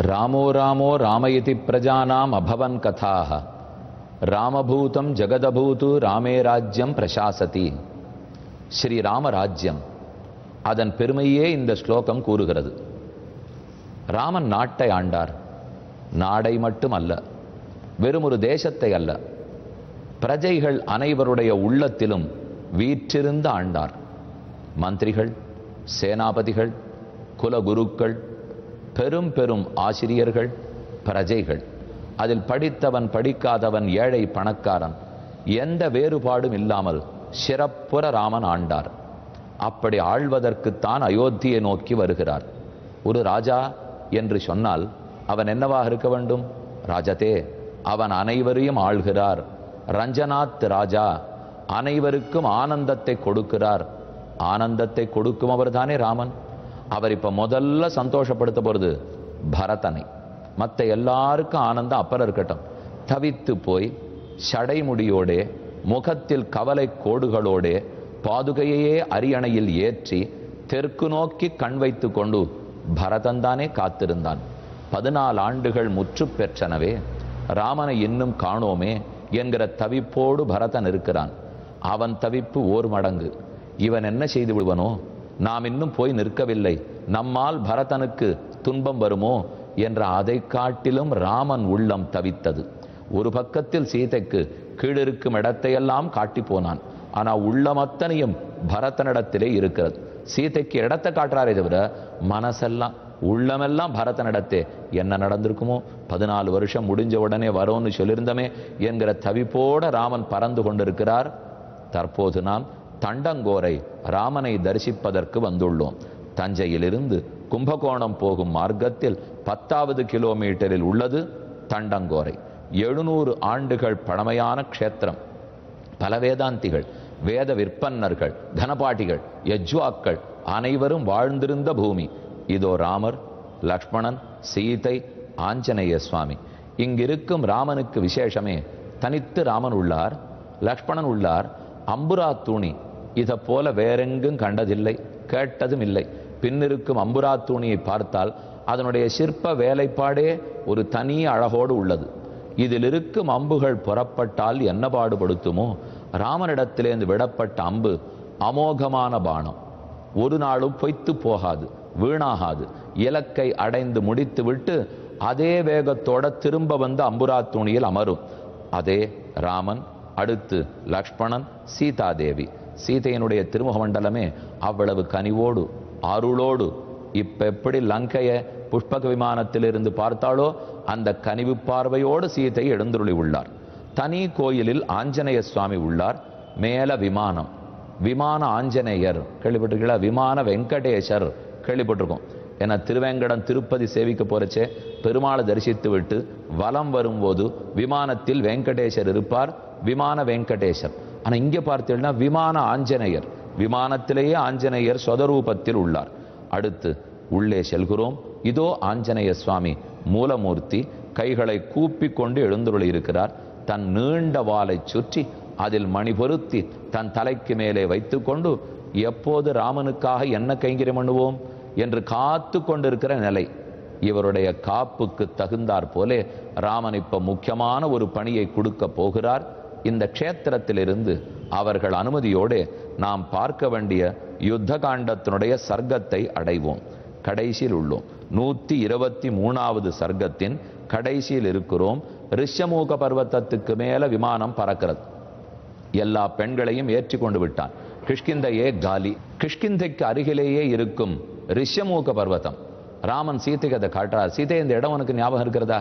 ராமோ ராமோ ராமயதி பிரஜானாம் அபவன் கதாக ராமபூதம் ஜெகதபூது ராமே ராஜ்யம் பிரசாசதி. ஸ்ரீ ராமராஜ்யம் அதன் பெருமையே இந்த ஸ்லோகம் கூறுகிறது. ராமன் நாட்டை ஆண்டார். நாடை மட்டுமல்ல வெறும் ஒரு தேசத்தை அல்ல. பிரஜைகள் அனைவருடைய உள்ளத்திலும் வீற்றிருந்து ஆண்டார். மந்திரிகள் சேனாபதிகள் குலகுருக்கள் பெரும் பெரும் ஆசிரியர்கள் பிரஜைகள். அதில் படித்தவன் படிக்காதவன் ஏழை பணக்காரன். எந்த வேறுபாடும் இல்லாமல் சிறப்புற ராமன் ஆண்டார். அப்படி ஆள்வதற்குத்தான் அயோத்தியை நோக்கி வருகிறார். ஒரு ராஜா என்று சொன்னால் அவன் என்னவாக இருக்க வேண்டும்? ராஜதே அவன் அனைவரையும் ஆள்கிறார். ரஞ்சனாத் ராஜா அனைவருக்கும் ஆனந்தத்தை கொடுக்கிறார். ஆனந்தத்தை கொடுக்கும் அவர்தானே ராமன்? அவர் இப்ப முதல்ல சந்தோஷப்படுத்த போறது பரதனை. மற்ற எல்லாருக்கும் ஆனந்தம் அப்புறம் இருக்கட்டும். தவித்து போய் சடைமுடியோடே முகத்தில் கவலை கோடுகளோடே பாதுகையையே அரியணையில் ஏற்றி தெற்கு நோக்கி கண் வைத்து கொண்டு பரதன் தானே காத்திருந்தான். பதினாலு ஆண்டுகள் முற்று பெற்றனவே ராமனை இன்னும் காணோமே என்கிற தவிப்போடு பரதன் இருக்கிறான். அவன் தவிப்பு ஓர் மடங்கு. இவன் என்ன செய்து விடுவனோ நாம் இன்னும் போய் நிற்கவில்லை. நம்மால் பரதனுக்கு துன்பம் வருமோ? என்ற அதை காட்டிலும் ராமன் உள்ளம் தவித்தது. ஒரு பக்கத்தில் சீதைக்கு கீழிருக்கும் இடத்தையெல்லாம் காட்டி போனான். ஆனால் உள்ளம் அத்தனையும் பரதனிடத்திலே இருக்கிறது. சீதைக்கு இடத்தை காட்டுறாரே தவிர மனசெல்லாம் உள்ளமெல்லாம் பரதனிடத்தே. என்ன நடந்திருக்குமோ? பதினாலு வருஷம் முடிஞ்ச உடனே வரோன்னு சொல்லியிருந்தமே என்கிற தவிப்போட ராமன் பறந்து கொண்டிருக்கிறார். தற்போது நாம் தண்டங்கோரை ராமனை தரிசிப்பதற்கு வந்துள்ளோம். தஞ்சையிலிருந்து கும்பகோணம் போகும் மார்க்கத்தில் பத்தாவது கிலோமீட்டரில் உள்ளது தண்டங்கோரை. எழுநூறு ஆண்டுகள் பழமையான க்ஷேத்திரம். பல வேதாந்திகள் வேத விற்பன்னர்கள் தனபாட்டிகள் யஜ்வாக்கள் அனைவரும் வாழ்ந்திருந்த பூமி. இதோ ராமர் லக்ஷ்மணன் சீதை ஆஞ்சநேய சுவாமி. இங்கிருக்கும் ராமனுக்கு விசேஷமே தனித்து ராமன் உள்ளார் லக்ஷ்மணன் உள்ளார் அம்புரா தூணி இதை போல வேறெங்கும் கண்டதில்லை கேட்டதும் இல்லை பின்னிருக்கும் அம்புரா தூணியை பார்த்தால் அதனுடைய சிற்ப வேலைப்பாடே ஒரு தனி அழகோடு உள்ளது. இதில் இருக்கும் அம்புகள் புறப்பட்டால் என்ன பாடுபடுத்துமோ? ராமனிடத்திலேருந்து விடப்பட்ட அம்பு அமோகமான பானம். ஒரு நாளும் பொய்த்து போகாது வீணாகாது. இலக்கை அடைந்து முடித்து விட்டு அதே வேகத்தோட திரும்ப வந்து அம்புரா துணியில் அமரும். அதே ராமன் அடுத்து லக்ஷ்மணன் சீதாதேவி. சீதையினுடைய திருமுக மண்டலமே அவ்வளவு கனிவோடு அருளோடு இப்ப எப்படி லங்கையை புஷ்பக விமானத்திலிருந்து பார்த்தாலோ அந்த கனிவு பார்வையோடு சீதை எழுந்துருளி உள்ளார். தனி கோயிலில் ஆஞ்சநேய சுவாமி உள்ளார். மேல விமானம். விமான ஆஞ்சநேயர் கேள்விப்பட்டிருக்கீங்களா? விமான வெங்கடேசர் கேள்விப்பட்டிருக்கோம். ஏன்னா திருவேங்கடம் திருப்பதி சேவிக்க போறச்சே பெருமாளை தரிசித்து விட்டு வலம் வரும்போது விமானத்தில் வெங்கடேசர் இருப்பார். விமான வெங்கடேசர். ஆனால் இங்கே பார்த்தீங்கன்னா விமான ஆஞ்சநேயர் விமானத்திலேயே ஆஞ்சநேயர் சொதரூபத்தில் உள்ளார். அடுத்து உள்ளே செல்கிறோம். இதோ ஆஞ்சநேய சுவாமி மூலமூர்த்தி கைகளை கூப்பி கொண்டு எழுந்துள்ள இருக்கிறார் தன் நீண்ட வாளை சுற்றி அதில் மணி பொருத்தி தன் தலைக்கு மேலே வைத்துக்கொண்டு எப்போது ராமனுக்காக என்ன கைங்கரியம் பண்ணுவோம் என்று காத்து கொண்டிருக்கிற நிலை. இவருடைய காப்புக்கு தகுந்தாற் போலே ராமன் இப்ப முக்கியமான ஒரு பணியை கொடுக்க போகிறார். இந்த க்ஷேத்திரத்திலிருந்து அவர்கள் அனுமதியோடு நாம் பார்க்க வேண்டிய யுத்த காண்டத்தினுடைய சர்க்கத்தை அடைவோம். கடைசியில் உள்ளோம். நூத்தி இருபத்தி மூணாவது சர்க்கத்தின் கடைசியில் இருக்கிறோம். ரிஷமூக பர்வத்தத்துக்கு மேல விமானம் பறக்கிறது. எல்லா பெண்களையும் ஏற்றி கொண்டு விட்டான். கிஷ்கிந்தையே காலி. கிஷ்கிந்தைக்கு அருகிலேயே இருக்கும் ரிஷமூக பர்வதம். ராமன் சீதை கதை காட்டுறார். சீதை இந்த இடம் உனக்கு ஞாபகம் இருக்கிறதா?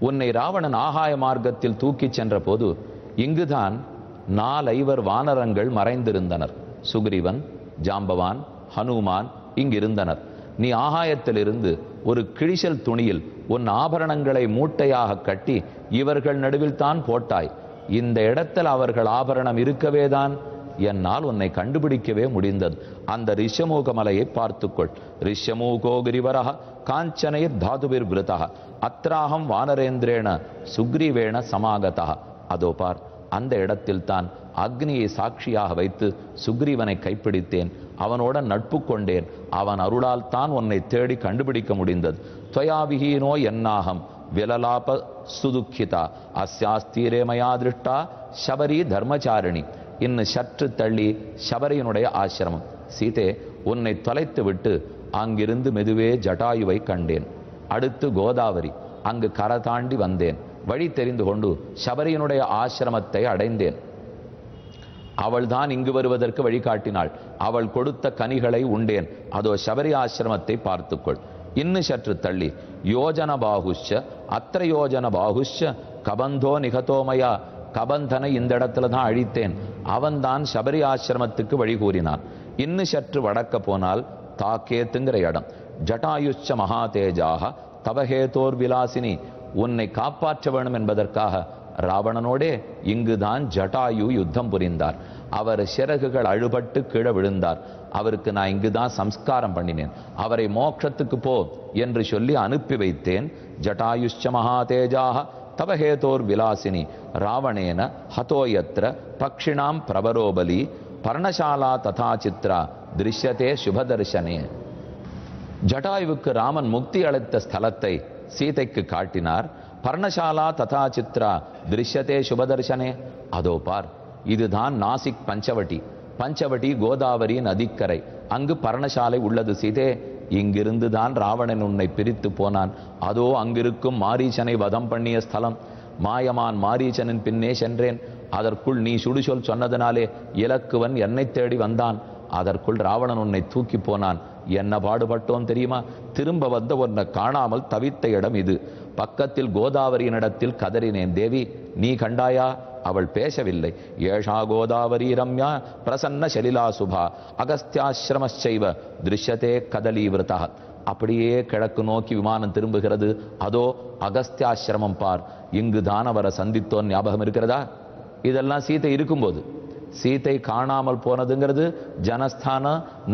உன்னை ராவணன் ஆகாய மார்க்கத்தில் தூக்கிச் சென்ற போது இங்குதான் நாலைவர் வானரங்கள் மறைந்திருந்தனர். சுக்ரீவன் ஜாம்பவான் ஹனுமான் இங்கிருந்தனர். நீ ஆகாயத்திலிருந்து ஒரு கிழிசல் துணியில் உன் ஆபரணங்களை மூட்டையாக கட்டி இவர்கள் நடுவில் தான் போட்டாய். இந்த இடத்தில் அவர்கள் ஆபரணம் இருக்கவேதான். என்னால் உன்னை கண்டுபிடிக்கவே முடிந்தது. அந்த ரிஷமூக மலையை பார்த்துக்கொள். ரிஷமூகோ கிரிவரக காஞ்சனைர் தாதுவிர் விருதக அத்ராகம் வானரேந்திரேண சுக்ரீவேண சமாகதா அதோ பார் அந்த இடத்தில் தான் அக்னியை சாட்சியாக வைத்து சுக்ரீவனை கைப்பிடித்தேன். அவனோட நட்பு கொண்டேன். அவன் அருளால் தான் உன்னை தேடி கண்டுபிடிக்க முடிந்தது. துவயாவிஹீனோ என்னாகம் விலலாப சுதுக்கிதா அஸ்யாஸ்தீரேமயா திருஷ்டா சபரி தர்மச்சாரிணி. இன்னும் சற்று தள்ளி சபரியினுடைய ஆசிரமம். சீதே உன்னை தொலைத்து விட்டு அங்கிருந்து மெதுவே ஜட்டாயுவை கண்டேன். அடுத்து கோதாவரி அங்கு கரை தாண்டி வந்தேன். வழி தெரிந்து கொண்டு சபரியினுடைய ஆசிரமத்தை அடைந்தேன். அவள்தான் இங்கு வருவதற்கு வழிகாட்டினாள். அவள் கொடுத்த கனிகளை உண்டேன். அதோ சபரி ஆசிரமத்தை பார்த்துக்கொள். இன்னும் சற்று தள்ளி. யோஜன பாகுஷ அத்திர யோஜன பாகுஷ கபந்தோ நிகதோமயா கபந்தனை இந்த இடத்துல தான் அழித்தேன். அவன்தான் சபரி ஆசிரமத்துக்கு வழி கூறினான் இன்னும் சற்று வடக்க போனால் தாக்கேத்துங்கிற இடம். ஜட்டாயுச்ச மகாதேஜாக தவஹேதோர் விலாசினி உன்னை காப்பாற்ற வேணும் என்பதற்காக ராவணனோடே இங்குதான் ஜட்டாயு யுத்தம் புரிந்தார். அவர் சிறகுகள் அழுபட்டு கீழே விழுந்தார். அவருக்கு நான் இங்குதான் சம்ஸ்காரம் பண்ணினேன். அவரை மோட்சத்துக்கு போ என்று சொல்லி அனுப்பி வைத்தேன். ஜட்டாயுஷ்ச மகாதேஜாக தவஹேதோர் விலாசினி ராவணேன ஹதோயத்ர பக்ஷிணாம் பிரபரோபலி பர்ணசாலா ததா சித்ரா திருஷ்யதே சுபதர்ஷனே. ஜட்டாயுவுக்கு ராமன் முக்தி அளித்த ஸ்தலத்தை சீதைக்கு காட்டினார் பர்ணசாலா ததா சித்ரா திருஷ்யதே சுபதர்ஷனே. அதோ பார் இதுதான் நாசிக் பஞ்சவட்டி பஞ்சவட்டி கோதாவரி நதிக்கரை. அங்கு பர்ணசாலை உள்ளது சீதே. இங்கிருந்து தான் ராவணன் உன்னை பிரித்து போனான். அதோ அங்கிருக்கும் மாரீசனை வதம் பண்ணிய ஸ்தலம். மாயமான் மாரீசனின் பின்னே சென்றேன். அதற்குள் நீ சுடுசொல் சொன்னதனாலே இலக்குவன் என்னை தேடி வந்தான். அதற்குள் ராவணன் உன்னை தூக்கி போனான். என்ன பாடுபட்டோம் தெரியுமா? திரும்ப வந்த உன்னை காணாமல் தவித்த இடம் இது. பக்கத்தில் கோதாவரியினிடத்தில் கதறினேன் தேவி நீ கண்டாயா? அவள் பேசவில்லை. ஏஷா கோதாவரி ரம்யா பிரசன்ன சலிலா சுபா அகஸ்தியாசிரமச்சைவ திருஷ்யத்தே கதலீவிரதா அப்படியே கிழக்கு நோக்கி விமானம் திரும்புகிறது. அதோ அகஸ்தியாசிரமம் பார். இங்குதான் அவரை சந்தித்தோன் ஞாபகம் இருக்கிறதா? இதெல்லாம் சீதை இருக்கும்போது. சீதை காணாமல் போனதுங்கிறது ஜனஸ்தான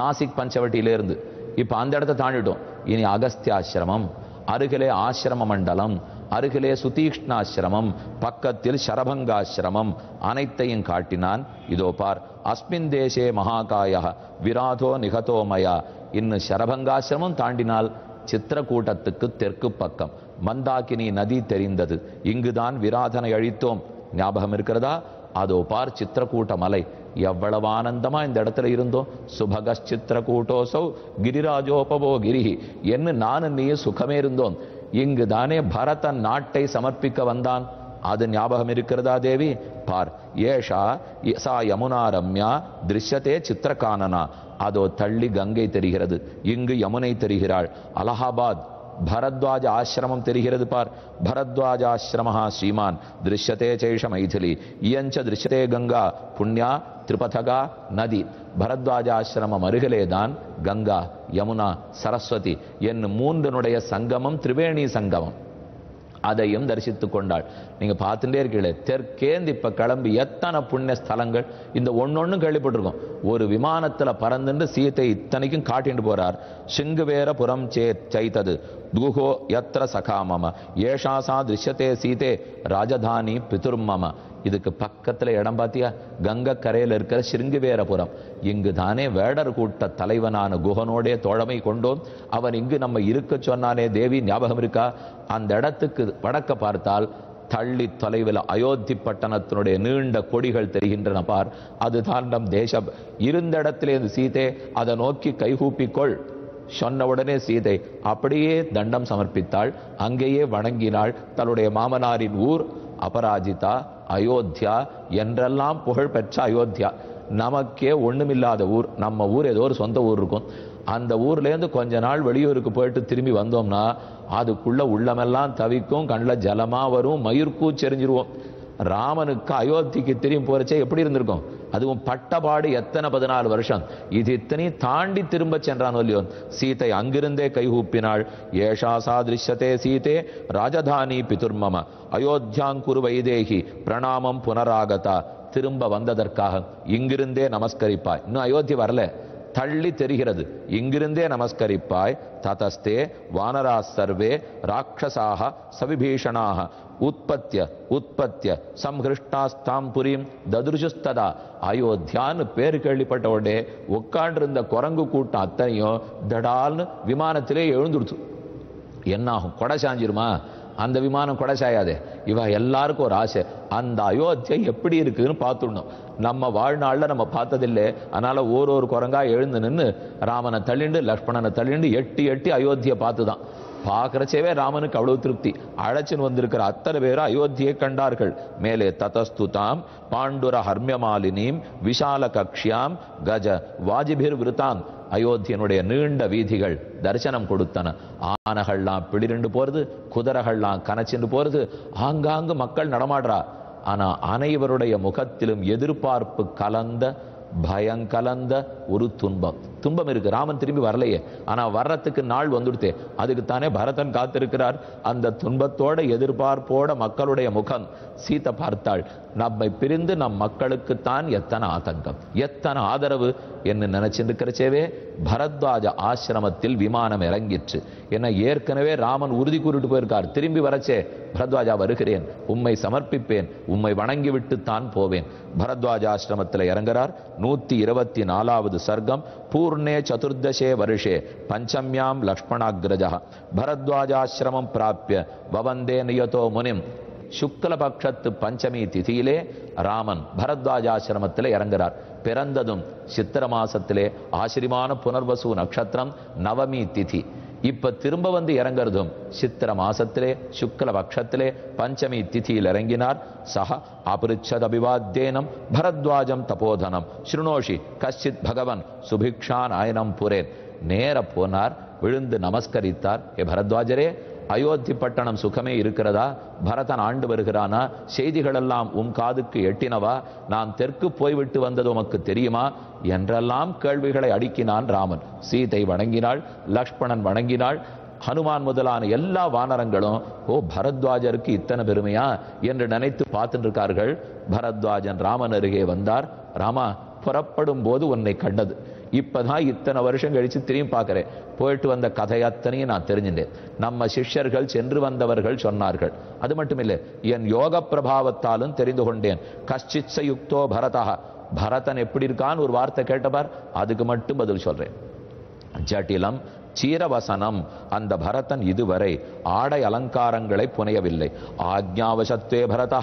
நாசிக் பஞ்சவட்டியிலேருந்து. இப்போ அந்த இடத்த தாண்டிட்டோம். இனி அகஸ்தியாசிரமம் அருகிலே ஆசிரம மண்டலம் அருகிலே சுதீக்ஷ்ணாசிரமம் பக்கத்தில் சரபங்காசிரமம் அனைத்தையும் காட்டினான். இதோ பார் அஸ்மின் தேசே மகாகாய விராதோ நிகதோமயா இன்னும் சரபங்காசிரமம் தாண்டினால் சித்திரக்கூட்டத்துக்கு தெற்கு பக்கம். மந்தாகினி நதி தெரிந்தது. இங்குதான் விராதனை அழித்தோம். ஞாபகம் இருக்கிறதா? அதோ பார் சித்திரக்கூட்ட மலை. எவ்வளவு ஆனந்தமா இந்த இடத்துல இருந்தோம். சுபகஸ் சித்திரக்கூட்டோசௌ கிரிராஜோபவோ கிரிஹி. என்று நானும் நீ சுகமே இருந்தோம். இங்கு தானே பரதன் நாட்டை சமர்ப்பிக்க வந்தான். அது ஞாபகம் இருக்கிறதா தேவி? பார் ஏஷா சா யமுனா ரம்யா திருஷ்யத்தே சித்திரகானனா. அதோ தள்ளி கங்கை தெரிகிறது. இங்கு யமுனை தெரிகிறாள். அலகாபாத் பரத்வாஜ ஆசிரமம் தெரிகிறது பார். பரத்வாஜ ஆசிரமஹா ஸ்ரீமான். திருஷ்யத்தே சேஷ மைதிலி. இயஞ்ச திருஷ்யத்தே கங்கா. புண்ணியா திரிபதகா நதி. பரத்வாஜ ஆசிரமம் அருகிலே தான் கங்கா யமுனா சரஸ்வதி என்னும் மூன்றனுடைய சங்கமம் திரிவேணி சங்கமம். அதையும் தரிசித்துக் கொண்டாள். நீங்க பார்த்துட்டே இருக்கீங்களே தெற்கேந்து இப்ப கிளம்பி எத்தனை புண்ணிய ஸ்தலங்கள்? இந்த ஒன்னொன்னும் கேள்விப்பட்டிருக்கோம். ஒரு விமானத்துல பறந்துட்டு சீத்தை இத்தனைக்கும் காட்டிட்டு போறார். சிங்குவேர புறம் சே சைத்தது. துகோ எத்திர சகாமம. ஏஷாசா திருஷ்யத்தே சீதே. ராஜதானி பிதுர்மம. இதுக்கு பக்கத்துல இடம் பார்த்தியா கங்கை கரையில் இருக்கிற சிருங்குவேரபுரம். இங்கு தானே வேடர் கூட்ட தலைவனான குகனோடே தோழமை கொண்டோம். அவன் இங்கு நம்ம இருக்க சொன்னானே தேவி ஞாபகம் இருக்கா? அந்த இடத்துக்கு வடக்க பார்த்தால் தள்ளி தொலைவில் அயோத்தி பட்டணத்தினுடைய நீண்ட கொடிகள் தெரிகின்றன பார். அதுதான் நம் தேசம். இருந்த இடத்திலே சீதே அதை நோக்கி கைகூப்பிக்கொள். சொன்ன உடனே சீதை அப்படியே தண்டம் சமர்ப்பித்தாள். அங்கேயே வணங்கினாள். தன்னுடைய மாமனாரின் ஊர் அபராஜிதா. அயோத்தியா என்றெல்லாம் புகழ் பெற்ற அயோத்தியா. நமக்கே ஒன்றுமில்லாத ஊர். நம்ம ஊர் ஏதோ ஒரு சொந்த ஊர் இருக்கும். அந்த ஊர்லேருந்து கொஞ்ச நாள் வெளியூருக்கு போயிட்டு திரும்பி வந்தோம்னா அதுக்குள்ளே உள்ளமெல்லாம் தவிக்கும் கண்ணில் ஜலமாக வரும் மயிர்கூச்செறிஞ்சிருவோம் ராமனுக்கு அயோத்திக்கு திரும்பி போகிறச்சே எப்படி இருந்திருக்கும்? அதுவும் பட்டபாடு எத்தனை பதினாலு வருஷம்? இது இத்தனை தாண்டி திரும்ப சென்றான் இல்லையோ சீதை அங்கிருந்தே கைகூப்பினாள். ஏஷா சாதிருஷ்யத்தே சீதே ராஜதானி பிதுர்மம. அயோத்தியாங்குரு வைதேகி பிரணாமம் புனராகதா. திரும்ப வந்ததற்காக இங்கிருந்தே நமஸ்கரிப்பாய். இன்னும் அயோத்தி வரல. தள்ளி தெரிகிறது. இங்கிருந்தே நமஸ்கரிப்பாய் ததஸ்தே வானரா சர்வே ராட்சசாக சவிபீஷணாக உற்பத்திய உற்பத்திய சம்ஹிருஷ்டாஸ்தாம் புரியும் ததுருஷுஸ்ததா அயோத்தியான்னு பேர் கேள்விப்பட்ட உடனே உட்காண்டிருந்த குரங்கு கூட்டம் அத்தனையும் தடால்னு விமானத்திலே எழுந்துடுச்சு. என்னாகும்? கொடை சாஞ்சிருமா? அந்த விமானம் கொடை சாயாதே. இவ எல்லாருக்கும் ஒரு ஆசை. அந்த அயோத்தியை எப்படி இருக்குதுன்னு பார்த்துடணும். நம்ம வாழ்நாளில் நம்ம பார்த்ததில்லை. அதனால் ஒரு ஒரு குரங்கா எழுந்து நின்று ராமனை தள்ளிண்டு லக்ஷ்மணனை தள்ளிண்டு எட்டி எட்டி அயோத்தியை பார்த்து தான் பார்க்கறச்சேவே ராமனுக்கு அவ்வளவு திருப்தி. அழைச்சின்னு வந்திருக்கிற அத்தனை பேரும் அயோத்தியை கண்டார்கள். மேலே ததஸ்துதாம் பாண்டுர ஹர்மியமாலினிம் விஷால கக்ஷியாம் கஜ வாஜிபிர் விருத்தாம் அயோத்தியனுடைய நீண்ட வீதிகள் தரிசனம் கொடுத்தன. ஆனகள்லாம் பிளிருண்டு போறது குதிரைகள்லாம் கனச்சிண்டு போறது ஆங்காங்கு மக்கள் நடமாடுறா. ஆனா அனைவருடைய முகத்திலும் எதிர்பார்ப்பு கலந்த பயங்கலந்த ஒரு துன்பம். துன்பம் இருக்கு. ராமன் திரும்பி வரலையே. ஆனா வர்றதுக்கு நாள் வந்துடுத்து. அதுக்கு தானே பரதன் காத்திருக்கிறார். அந்த துன்பத்தோட எதிர்பார்ப்போட மக்களுடைய முகம் சீத்தை பார்த்தாள். நம்மை பிரிந்து நம் மக்களுக்குத்தான் எத்தனை ஆதங்கம். எத்தனை ஆதரவு என்று நினைச்சிருக்கிறச்சேவே பரத்வாஜ ஆசிரமத்தில் விமானம் இறங்கிற்று. என ஏற்கனவே ராமன் உறுதி கூறிட்டு போயிருக்கார். திரும்பி வரச்சே பரத்வாஜா வருகிறேன். உம்மை சமர்ப்பிப்பேன். உம்மை வணங்கிவிட்டு தான் போவேன் பரத்வாஜாசிரமத்தில் இறங்குறார் நூத்தி இருபத்தி நாலாவது சர்க்கம். பூர்ணே சதுர்தசே வருஷே பஞ்சம்யாம் லக்ஷ்மணாகிரஜா பரத்வாஜாசிரமம் பிராப்பிய வவந்தே நியதோ முனிம் சுக்லபக்ஷத்து பஞ்சமி திதியிலே ராமன் பரத்வாஜாசிரமத்தில் இறங்குறார் பிறந்ததும் சித்திர மாசத்திலே ஆசிரிமான புனர்வசு நட்சத்திரம் நவமி திதி இப்ப திரும்ப வந்து இறங்குறதும் சித்திர மாசத்திலே சுக்ல பட்சத்திலே பஞ்சமி திதியில் இறங்கினார். சக அபிருச்சத் அபிவாத்தியனம் பரத்வாஜம் தபோதனம். ஸ்ருணோஷி கஷ்டித் பகவன் சுபிக்ஷா நாயனம் புரேன். நேர போனார் விழுந்து நமஸ்கரித்தார். ஏ பரத்வாஜரே அயோத்தி பட்டணம் சுகமே இருக்கிறதா? பரதன் ஆண்டு வருகிறானா? செய்திகளெல்லாம் உம் காதுக்கு எட்டினவா? நான் தெற்கு போய்விட்டு வந்தது உமக்கு தெரியுமா? என்றெல்லாம் கேள்விகளை அடுக்கினான் ராமன். சீதை வணங்கினாள் லக்ஷ்மணன் வணங்கினாள் ஹனுமான் முதலான எல்லா வானரங்களும் ஓ பரத்வாஜருக்கு இத்தனை பெருமையா? என்று நினைத்து பார்த்துட்டு இருக்கார்கள் பரத்வாஜன் ராமன் அருகே வந்தார். ராமா புறப்படும் போது உன்னை கண்டது. இப்பதான் இத்தனை வருஷம் கழிச்சு திரும்பி பார்க்குறேன். போயிட்டு வந்த கதை அத்தனையும் நான் தெரிஞ்சுட்டேன். நம்ம சிஷ்யர்கள் சென்று வந்தவர்கள் சொன்னார்கள். அது மட்டும் இல்லை என் யோக பிரபாவத்தாலும் தெரிந்து கொண்டேன். கஷ்டிச்ச யுக்தோ பரதா பரதன் எப்படி இருக்கான்னு ஒரு வார்த்தை கேட்டபார் அதுக்கு மட்டும் பதில் சொல்றேன். ஜட்டிலம் சீரவசனம். அந்த பரதன் இதுவரை ஆடை அலங்காரங்களை புனையவில்லை. ஆக்ஞாவசத்தே பரதா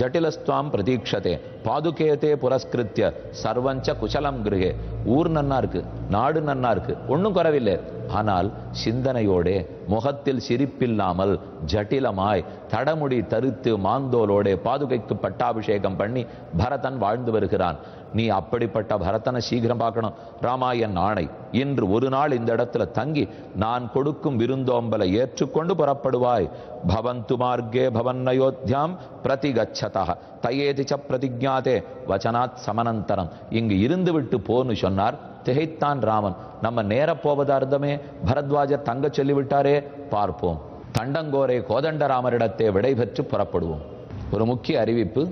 ஜட்டிலஸ்துவாம் பிரதீட்சதே பாதுகேதே புரஸ்கிருத்திய சர்வஞ்ச குசலம் கிருகே. ஊர் நன்னா இருக்கு நாடு நன்னா இருக்கு ஒன்றும் குறவில்லை. ஆனால் சிந்தனையோடே முகத்தில் சிரிப்பில்லாமல் ஜட்டிலமாய் தடமுடி தருத்து மாந்தோலோடே பாதுகைக்கு பட்டாபிஷேகம் பண்ணி பரதன் வாழ்ந்து வருகிறான். நீ அப்படிப்பட்ட பரதனை சீக்கிரம் பார்க்கணும். ராமாயன் ஆணை. இன்று ஒரு நாள் இந்த இடத்துல தங்கி நான் கொடுக்கும் விருந்தோம்பலை ஏற்றுக்கொண்டு புறப்படுவாய். பவந்து மார்க்கே பவன் அயோத்தியாம் பிரதிகச்சதா. தயேதி ச பிரதிஜாதே. வச்சனாத் சமனந்தரம். இங்கு இருந்து விட்டு போன்னு சொன்னார் திகைத்தான் ராமன். நம்ம நேர போவதா இருந்தமே பரத்வாஜர் தங்க சொல்லிவிட்டாரே பார்ப்போம். தண்டங்கோரை கோதண்டராமரிடத்தை விடைபெற்று புறப்படுவோம். ஒரு முக்கிய அறிவிப்பு